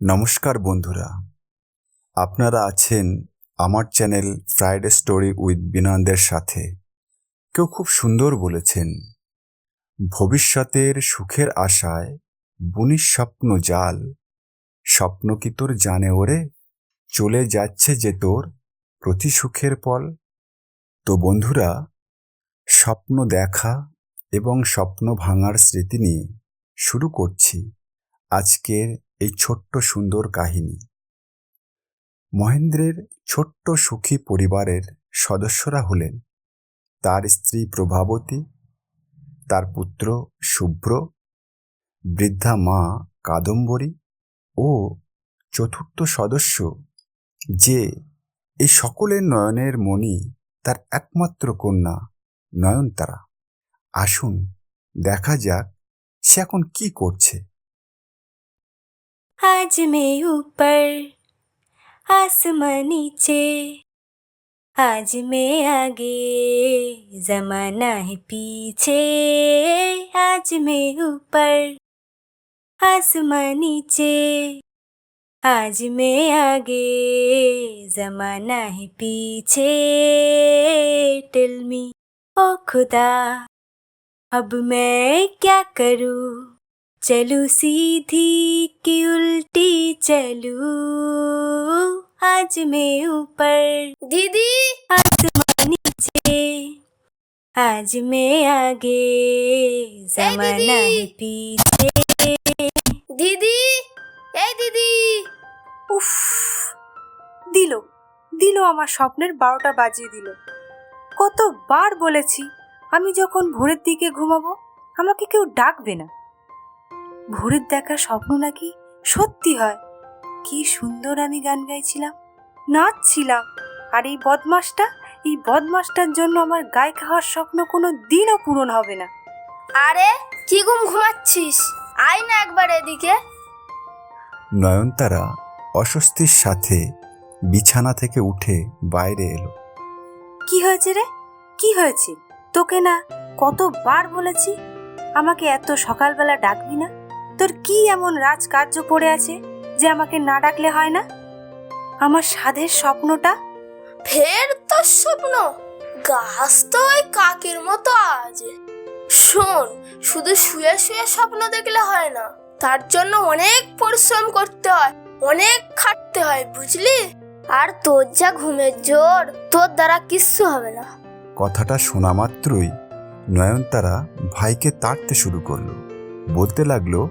নমস্কার বন্ধুরা। আপনারা আছেন আমার চ্যানেল ফ্রাইডে স্টোরি উইথ বিনন্দের সাথে। কেউ খুব সুন্দর বলেছেন, ভবিষ্যতের সুখের আশায় বুনির স্বপ্ন জাল, স্বপ্ন কি তোর জানে ওরে? চলে যাচ্ছে যে তোর প্রতি সুখের পল। তো বন্ধুরা, স্বপ্ন দেখা এবং স্বপ্ন ভাঙার স্মৃতি নিয়ে শুরু করছি আজকের এই ছোট্ট সুন্দর কাহিনী। মহেন্দ্রের ছোট্ট সুখী পরিবারের সদস্যরা হলেন তার স্ত্রী প্রভাবতী, তার পুত্র শুভ্র বৃদ্ধা মা কাদম্বরী ও চতুর্থ সদস্য যে এই সকলের নয়নের মণি তার একমাত্র কন্যা নয়নতারা। আসুন দেখা যাক সে এখন কি করছে। आज मैं ऊपर आसमां नीचे। आज मैं आगे, जमाना है पीछे। आज मैं ऊपर आसमां नीचे। आज मैं आगे, जमाना है पीछे। टेल मी ओ खुदा, अब मैं क्या करूँ? चलू सीधी की उल्टी चलू आज मैं ऊपर দিদি आसमां नीचे आज मैं आगे जमाना है पीछे দিদি এই দিদি উফ দিল দিল আমার স্বপ্নের বারোটা বাজিয়ে দিল কতবার বলেছি আমি যখন ভোরের দিকে ঘুমাবো আমাকে কেউ ডাকবে না ভোরের দেখা স্বপ্ন নাকি সত্যি হয়? কি সুন্দর আমি গান গাইছিলাম নাচছিলাম। আর এই বদমাসটা এই বদমাসটার জন্য আমার গায়ে খাওয়ার স্বপ্ন কোনো দিনও পূরণ হবে না। আরে কি ঘুম ঘুমাচ্ছিস? আয় না একবার এদিকে। নয়নতারা অস্বস্তির সাথে বিছানা থেকে উঠে বাইরে এলো। কি হয়েছে রে? কি হয়েছে? তোকে না কতবার বলেছি আমাকে এত সকালবেলা ডাকবি না? তোর কি এমন রাজকার্য পড়ে আছে যে আমাকে না ডাকলে হয় না? আমার সাধের স্বপ্নটা? ফের তোর স্বপ্ন? গাছ তো ওই কাকের মতো আজ। শোন শুধু শুয়ে শুয়ে স্বপ্ন দেখলে হয় না তার জন্য অনেক পরিশ্রম করতে হয় অনেক খাটতে হয় বুঝলি? আর তোর যা ঘুমের জোর তোর দ্বারা কিচ্ছু হবে না। কথাটা শোনা মাত্রই নয়নতারা ভাইকে তাড়তে শুরু করল। বলতে লাগল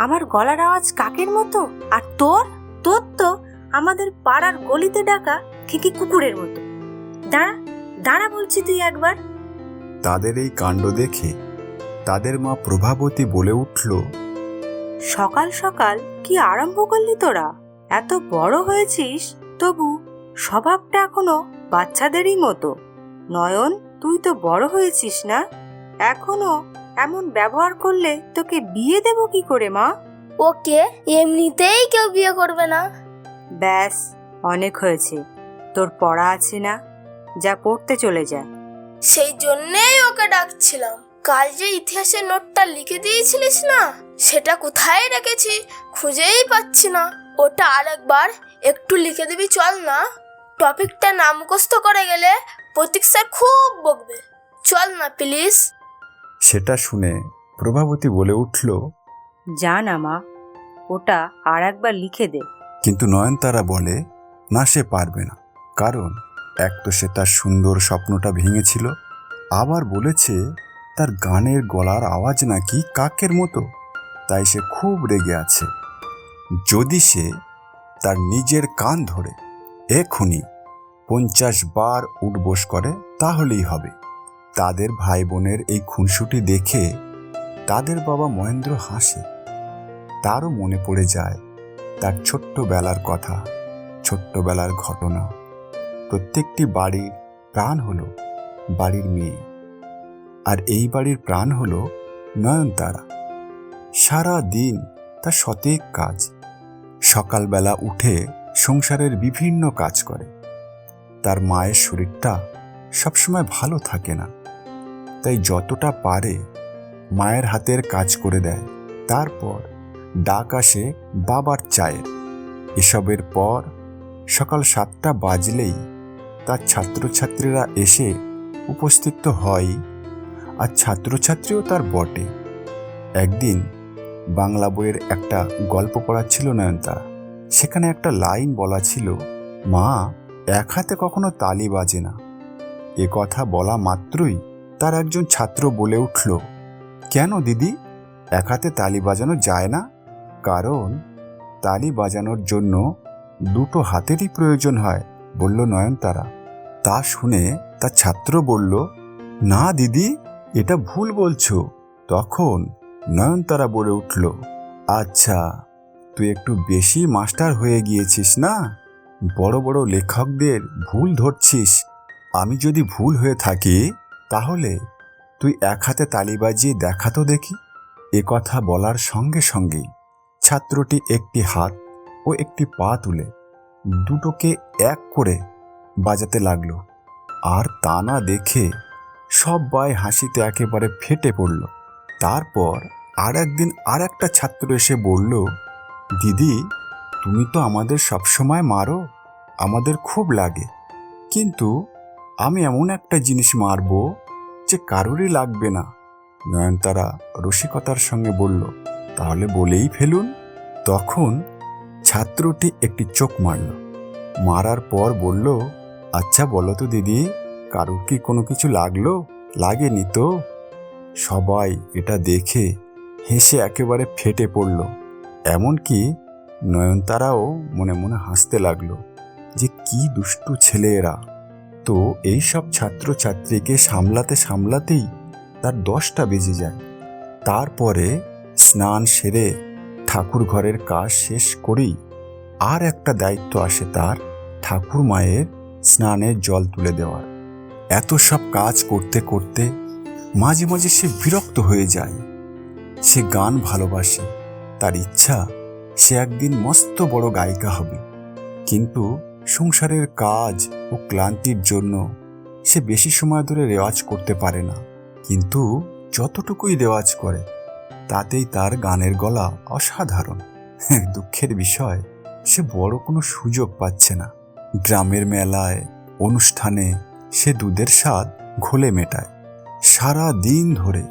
আমার গলার আওয়াজ কাকের মতো? আর তোর? তোর তো আমাদের পাড়ার গলিতে ডাকা ঠিকই কুকুরের মতো। দাঁড়া দাঁড়া বলছি তুই একবার। তাদের এই কাণ্ড দেখে তাদের মা প্রভাবতী বলে উঠল সকাল সকাল কি আরম্ভ করলি তোরা? এত বড় হয়েছিস তবু স্বভাবটা এখনও বাচ্চাদেরই মতো। নয়ন তুই তো বড় হয়েছিস না? এখনও এমন ব্যবহার করলে তোকে বিয়ে দেব কি করে মা? ওকে এমনিতেই কেউ বিয়ে করবে না। ব্যাস অনেক হয়েছে। তোর পড়া আছে না? যা পড়তে চলে যা। সেই জন্যেই ওকে ডাকছিলাম। কাল যে ইতিহাসের নোটটা লিখে দিয়েছিলিস না সেটা কোথায় রেখেছি খুঁজেই পাচ্ছি না। ওটা আরেকবার একটু লিখে দিবি চল না। টপিকটা নাম মুখস্থ করে গেলে প্রতীক স্যার খুব বকবে। চল না প্লিজ। সেটা শুনে প্রভাবতী বলে উঠল যা না মা ওটা আর একবার লিখে দে। কিন্তু নয়নতারা বলে না সে পারবে না। কারণ এক তো সে তার সুন্দর স্বপ্নটা ভেঙেছিল আবার বলেছে তার গানের গলার আওয়াজ নাকি কাকের মতো তাই সে খুব রেগে আছে। যদি সে তার নিজের কান ধরে এখনই পঞ্চাশ বার উঠবোস করে তাহলেই হবে। তাদের ভাই বোনের এই খুনসুটি দেখে তাদের বাবা মহেন্দ্র হাসে। তারও মনে পড়ে যায় তার ছোট্টবেলার কথা, ছোট্টবেলার ঘটনা। প্রত্যেকটি বাড়ির প্রাণ হলো বাড়ির মেয়ে। আর এই বাড়ির প্রাণ হলো নয়নতারা। সারা দিন তার সতেক কাজ। সকালবেলা উঠে সংসারের বিভিন্ন কাজ করে। তার মায়ের শরীরটা সবসময় ভালো থাকে না। তাই যতটা পারে মায়ের হাতের কাজ করে দেয়। তারপর ডাক আসে বাবার চায়ের। এসবের পর সকাল সাতটা বাজলেই তার ছাত্রছাত্রীরা এসে উপস্থিত তো হয়ই আর ছাত্রছাত্রীও তার বটে। একদিন বাংলা বইয়ের একটা গল্প পড়াচ্ছিল নয়নতারা। সেখানে একটা লাইন বলা ছিল, মা, এক হাতে কখনো তালি বাজে না। এ কথা বলা মাত্রই তার একজন ছাত্র বলে উঠল, কেন দিদি? এক হাতে তালি বাজানো যায় না। কারণ তালি বাজানোর জন্য দুটো হাতেরই প্রয়োজন হয়, বলল নয়নতারা। তা শুনে তার ছাত্র বলল, না দিদি, এটা ভুল বলছো। তখন নয়নতারা বলে উঠল আচ্ছা তুই একটু বেশি মাস্টার হয়ে গিয়েছিস না? বড় বড় লেখকদের ভুল ধরছিস। আমি যদি ভুল হয়ে থাকি তাহলে তুই এক হাতে তালি বাজিয়ে দেখা তো দেখি। এ কথা বলার সঙ্গে সঙ্গেই ছাত্রটি একটি হাত ও একটি পা তুলে দুটোকে এক করে বাজাতে লাগল। আর তা না দেখে সবাই হাসিতে একেবারে ফেটে পড়ল। তারপর আর একদিন আর একটা ছাত্র এসে বলল, দিদি, তুমি তো আমাদের সবসময় মারো, আমাদের খুব লাগে। কিন্তু আমি এমন একটা জিনিস মারবো যে কারোরই লাগবে না। নয়নতারা রসিকতার সঙ্গে বলল, তাহলে বলেই ফেলুন। তখন ছাত্রটি একটি চোখ মারল। মারার পর বলল আচ্ছা বলো তো দিদি, কারোর কি কোনো কিছু লাগল? লাগেনি তো? সবাই এটা দেখে হেসে একেবারে ফেটে পড়ল। এমনকি নয়নতারাও মনে মনে হাসতে লাগল যে, কি দুষ্টু ছেলে এরা তো এই সব ছাত্রছাত্রীকে সামলাতে সামলাতেই তার দশটা বেজে যায়। তারপরে স্নান সেরে ঠাকুর ঘরের কাজ শেষ করেই আর একটা দায়িত্ব আসে তার ঠাকুর মায়ের স্নানের জল তুলে দেওয়ার। এত সব কাজ করতে করতে মাঝে মাঝে সে বিরক্ত হয়ে যায়। সে গান ভালোবাসে, তার ইচ্ছা, সে একদিন মস্ত বড় গায়িকা হবে। কিন্তু সংসারের কাজ ও ক্লান্তির জন্য সে বেশি সময় ধরে রেওয়াজ করতে পারে না। কিন্তু যতটুকুই রেওয়াজ করে, তাতেই তার গানের গলা অসাধারণ। দুঃখের বিষয়, সে বড় কোনো সুযোগ পাচ্ছে না। গ্রামের মেলায়, অনুষ্ঠানে সে দুধের স্বাদ ঘোলে মেটায়। সারা দিন ধরে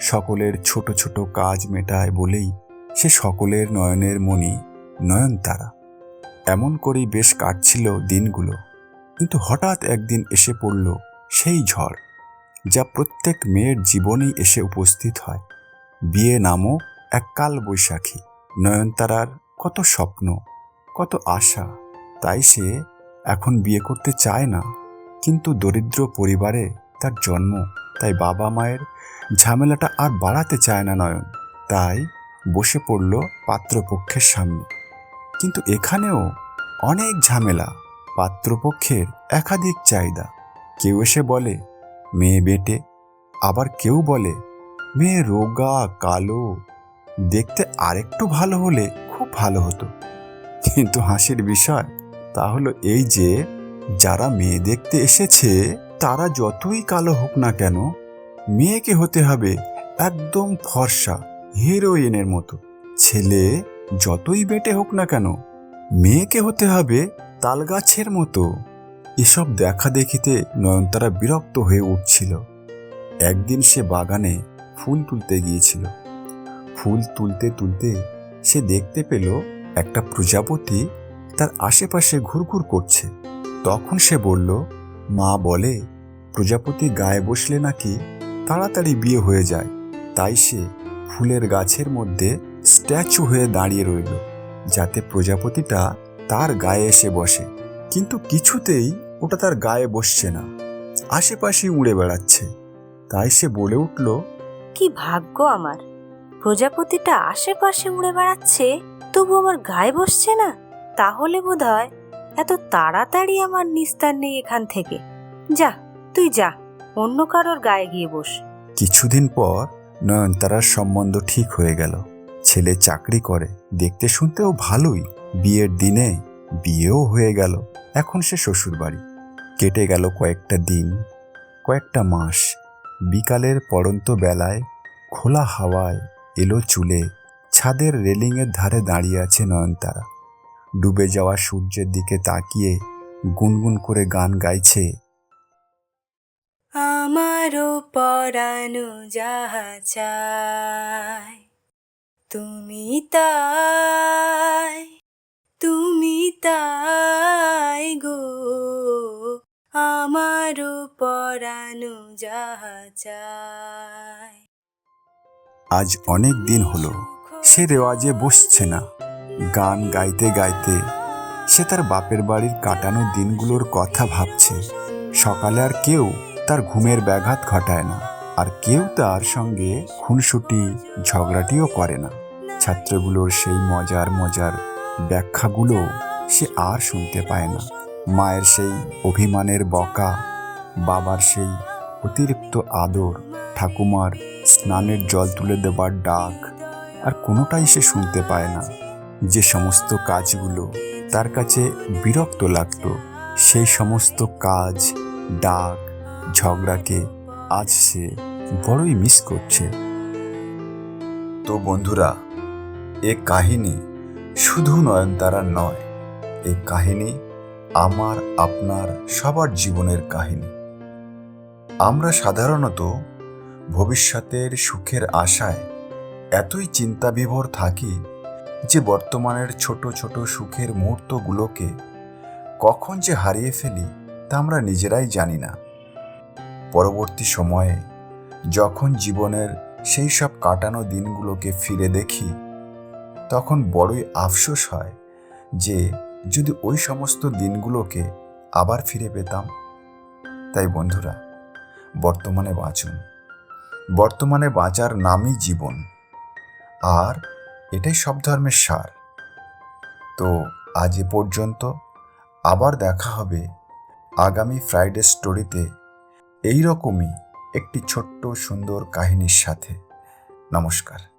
সকলের ছোট ছোট কাজ মেটায় বলেই সে সকলের নয়নের মণি নয়নতারা। এমন করেই বেশ কাটছিল দিনগুলো। কিন্তু হঠাৎ একদিন এসে পড়ল সেই ঝড়, যা প্রত্যেক মেয়ের জীবনেই এসে উপস্থিত হয়। বিয়ে নামও এক কাল বৈশাখী নয়নতারার কত স্বপ্ন, কত আশা, তাই সে এখন বিয়ে করতে চায় না। কিন্তু দরিদ্র পরিবারে তার জন্ম, তাই বাবা মায়ের ঝামেলাটা আর বাড়াতে চায় না নয়ন। তাই বসে পড়ল পাত্রপক্ষের সামনে। কিন্তু এখানেও অনেক ঝামেলা, পাত্রপক্ষের একাধিক চাহিদা। কেউ এসে বলে, মেয়ে বেটে। আবার কেউ বলে, মেয়ে রোগা, কালো। দেখতে আরেকটু ভালো হলে খুব ভালো হতো। কিন্তু হাসির বিষয় তা হলো এই যে, যারা মেয়ে দেখতে এসেছে, তারা যতই কালো হোক না কেন, মেয়েকে হতে হবে একদম ফর্সা, হিরোইনের মতো। ছেলে যতই বেটে হোক না কেন, মেয়েকে হতে হবে তালগাছের মতো। এসব দেখা দেখিতে নয়নতারা বিরক্ত হয়ে উঠছিল। একদিন সে বাগানে ফুল তুলতে গিয়েছিল। ফুল তুলতে তুলতে সে দেখতে পেল একটা প্রজাপতি তার আশেপাশে ঘুরঘুর করছে। তখন সে বলল, মা বলে, প্রজাপতি গায়ে বসলে নাকি তাড়াতাড়ি বিয়ে হয়ে যায়। তাই সে ফুলের গাছের মধ্যে স্ট্যাচু হয়ে দাঁড়িয়ে রইল যাতে প্রজাপতিটা তার গায়ে এসে বসে। কিন্তু কিছুতেই ওটা তার গায়ে বসছে না। আশেপাশে উড়ে বেড়াচ্ছে। তাই সে বলে উঠল কি ভাগ্য আমার। প্রজাপতিটা আশেপাশে উড়ে বেড়াচ্ছে তবু আমার গায়ে বসছে না? তাহলে বোধ হয় এত তাড়াতাড়ি আমার নিস্তার নেই এখান থেকে। যা তুই যা অন্য কারোর গায়ে গিয়ে বস। কিছুদিন পর নয়নতারার সম্বন্ধ ঠিক হয়ে গেল। ছেলে চাকরি করে, দেখতে শুনতেও ভালোই। বিয়ের দিনে বিয়েও হয়ে গেল। এখন সে শ্বশুর বাড়ি কেটে গেল কয়েকটা দিন, কয়েকটা মাস। বিকালের পড়ন্ত বেলায় খোলা হাওয়ায় এলো চুলে। ছাদের রেলিংয়ের ধারে দাঁড়িয়ে আছে নয়নতারা। ডুবে যাওয়া সূর্যের দিকে তাকিয়ে গুনগুন করে গান গাইছে। আমারও পরানো যাহা চায় তুমি তাই তুমি তাই গো। আমার পরানো যাহা চায় আজ অনেক দিন হলো, সে রেওয়াজে বসছে না। গান গাইতে গাইতে সে তার বাপের বাড়ির কাটানো দিনগুলোর কথা ভাবছে। সকালে আর কেউ তার ঘুমের ব্যাঘাত ঘটায় না। আর কেউ তার সঙ্গে খুনসুটি, ঝগড়াটিও করে না। ছাত্রগুলোর সেই মজার মজার ব্যাখ্যাগুলো সে আর শুনতে পায় না। মায়ের সেই অভিমানের বকা, বাবার সেই অতিরিক্ত আদর, ঠাকুমার স্নানের জল তুলে দেবার ডাক, আর কোনোটাই সে শুনতে পায় না। যে সমস্ত কাজগুলো তার কাছে বিরক্ত লাগতো, সেই সমস্ত কাজ, ডাক, ঝগড়াকে আজ সে বড়ই মিস করছে। তো বন্ধুরা, এ কাহিনী শুধু নয়নতারার নয়, এ কাহিনী আমার, আপনার, সবার জীবনের কাহিনী। আমরা সাধারণত ভবিষ্যতের সুখের আশায় এতই চিন্তাবিভোর থাকি যে বর্তমানের ছোট ছোট সুখের মুহূর্তগুলোকে কখন যে হারিয়ে ফেলি তা আমরা নিজেরাই জানি না। পরবর্তী সময়ে যখন জীবনের সেই সব কাটানো দিনগুলোকে ফিরে দেখি, তখন বড়ই আফসোস হয় যে যদি ওই সমস্ত দিনগুলোকে আবার ফিরে পেতাম। তাই বন্ধুরা, বর্তমানে বাঁচুন। বর্তমানে বাঁচার নামই জীবন। আর এটাই সব ধর্মের সার। তো আজ এ পর্যন্ত আবার দেখা হবে আগামী ফ্রাইডে স্টোরিতে এই রকমই একটি ছোট্ট সুন্দর কাহিনীর সাথে। নমস্কার।